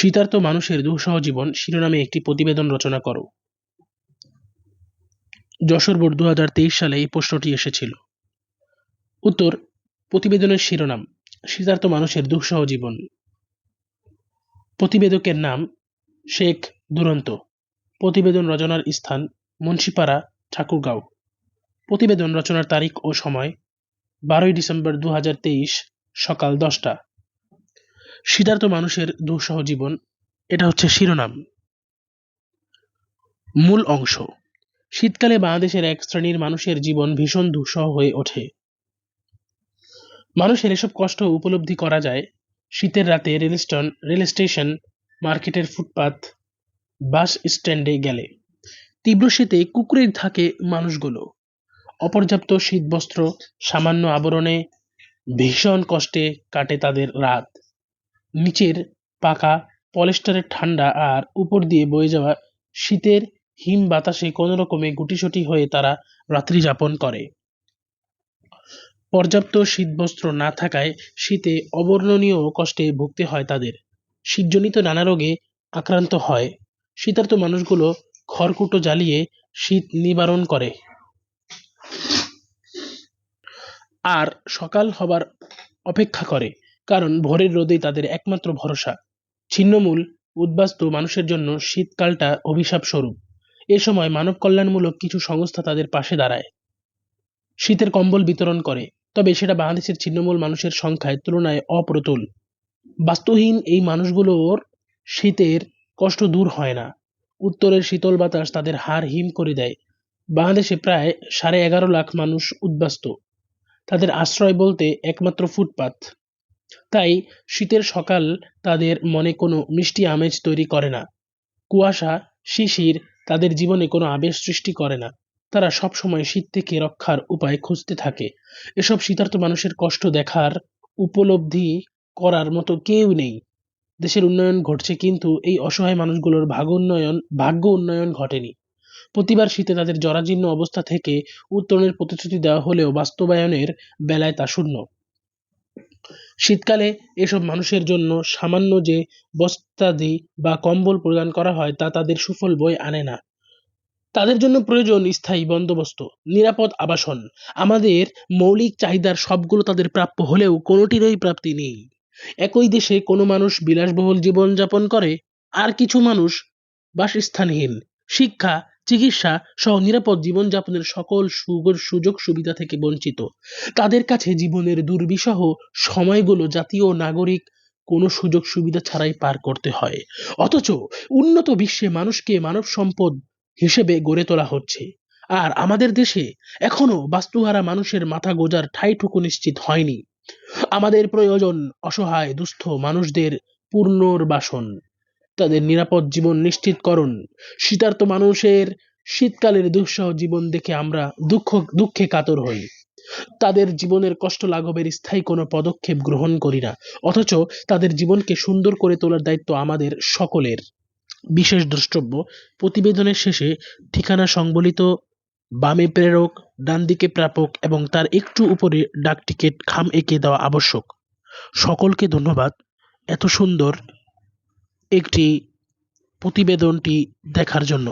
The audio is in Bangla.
শীতার্ত মানুষের দুঃসহ জীবন শিরোনামে একটি প্রতিবেদন রচনা করো। যশোর বোর্ড দু সালে এই প্রশ্নটি এসেছিল। উত্তর, প্রতিবেদনের শিরোনাম শীতার্ত মানুষের দুঃসহ জীবন। প্রতিবেদকের নাম, শেখ দুরন্ত। প্রতিবেদন রচনার স্থান, মুন্সিপাড়া, ঠাকুরগাঁও। প্রতিবেদন রচনার তারিখ ও সময়, বারোই ডিসেম্বর দু হাজার তেইশ সকাল দশটা। শীতার্ত মানুষের দুঃসহ জীবন, এটা হচ্ছে শিরোনাম। মূল অংশ, শীতকালে বাংলাদেশের এক শ্রেণির মানুষের জীবন ভীষণ দুঃসহ হয়ে ওঠে। মানুষের এসব কষ্ট উপলব্ধি করা যায় শীতের রাতে রেলস্টন রেল স্টেশন, মার্কেটের ফুটপাত, বাস স্ট্যান্ডে গেলে। তীব্র শীতে কুকুরের থাকে মানুষগুলো। অপর্যাপ্ত শীতবস্ত্র, সামান্য আবরণে ভীষণ কষ্টে কাটে তাদের রাত। নিচের পাকা পলেস্টারের ঠান্ডা আর উপর দিয়ে বয়ে যাওয়া শীতের হিম বাতাসে কোনো রকমে গুটিসুটি হয়ে তারা রাত্রি যাপন করে। পর্যাপ্ত শীতবস্ত্র না থাকায় শীতে অবর্ণনীয় কষ্টে ভুগতে হয় তাদের। শীতজনিত নানা রোগে আক্রান্ত হয়। শীতার্ত মানুষগুলো খড়কুটো জ্বালিয়ে শীত নিবারণ করে। আর সকাল হবার অপেক্ষা করে। কারণ ভোরের রোদেই তাদের একমাত্র ভরসা। ছিন্নমূল, উদ্বাস্তু মানুষের জন্য শীতকালটা অভিশাপ স্বরূপ। এ সময় মানব কল্যাণমূলক কিছু সংস্থা তাদের পাশে দাঁড়ায়। শীতের কম্বল বিতরণ করে, তবে সেটা বাংলাদেশের ছিন্নমূল মানুষের সংখ্যায় তুলনায় অপ্রতুল। বাস্তুহীন এই মানুষগুলোর শীতের কষ্ট দূর হয় না। উত্তরের শীতল বাতাস তাদের হাড় হিম করে দেয়। বাংলাদেশে প্রায় সাড়ে এগারো লাখ মানুষ উদ্বাস্ত। তাদের আশ্রয় বলতে একমাত্র ফুটপাত। তাই শীতের সকাল তাদের মনে কোনো মিষ্টি আমেজ তৈরি করে না। কুয়াশা, শিশির তাদের জীবনে কোনো আবেশ সৃষ্টি করে না। তারা সবসময় শীত থেকে রক্ষার উপায় খুঁজতে থাকে। এসব শীতার্ত মানুষের কষ্ট দেখার, উপলব্ধি করার মতো কেউ নেই। দেশের উন্নয়ন ঘটছে কিন্তু এই অসহায় মানুষগুলোর ভাগ্য উন্নয়ন ভাগ্য উন্নয়ন ঘটেনি। প্রতিবার শীতে তাদের জরাজীর্ণ অবস্থা থেকে উত্তরণের প্রতিশ্রুতি দেওয়া হলেও বাস্তবায়নের বেলায় তা শূন্য। শীতকালে এসব মানুষের জন্য সামান্য যে বস্তাদি বা কম্বল প্রদান করা হয় তা তাদের সুফল বয়ে আনে না। তাদের জন্য প্রয়োজন স্থায়ী বন্দোবস্ত, নিরাপদ আবাসন। আমাদের মৌলিক চাহিদার সবগুলো তাদের প্রাপ্য হলেও কোনোটিরই প্রাপ্তি নেই। একই দেশে কোনো মানুষ বিলাসবহুল জীবনযাপন করে, আর কিছু মানুষ বাসস্থানহীন। শিক্ষা চিকিৎসা সহ নিরাপদ জীবনযাপনের সকল সুযোগ সুবিধা থেকে বঞ্চিত। তাদের কাছে জীবনের দুর্বিষহ সময়গুলো জাতীয় নাগরিক কোনো সুযোগ সুবিধা ছাড়াই পার করতে হয়। অথচ উন্নত বিশ্বে মানুষকে মানব সম্পদ হিসেবে গড়ে তোলা হচ্ছে। আর আমাদের দেশে এখনও বাস্তুহারা মানুষের মাথা গোজার ঠাইটুকু নিশ্চিত হয়নি। আমাদের প্রয়োজন অসহায়, দুস্থ মানুষদের পুনর্বাসন তাদের নিরাপদ জীবন নিশ্চিতকরণ শীতার্ত মানুষের শীতকালের দুঃসহ জীবন দেখে আমরা দুঃখ, দুঃখে কাতর হই। তাদের জীবনের কষ্ট লাঘবের স্থায়ী কোনো পদক্ষেপ গ্রহণ করি না। অথচ তাদের জীবনকে সুন্দর করে তোলার দায়িত্ব আমাদের সকলের। বিশেষ দ্রষ্টব্য, প্রতিবেদনের শেষে ঠিকানা সংবলিত বামে প্রেরক, ডান দিকে প্রাপক এবং তার একটু উপরে ডাক টিকিট খাম এঁকে দেওয়া আবশ্যক। সকলকে ধন্যবাদ। এত সুন্দর একটি প্রতিবেদনটি দেখার জন্য।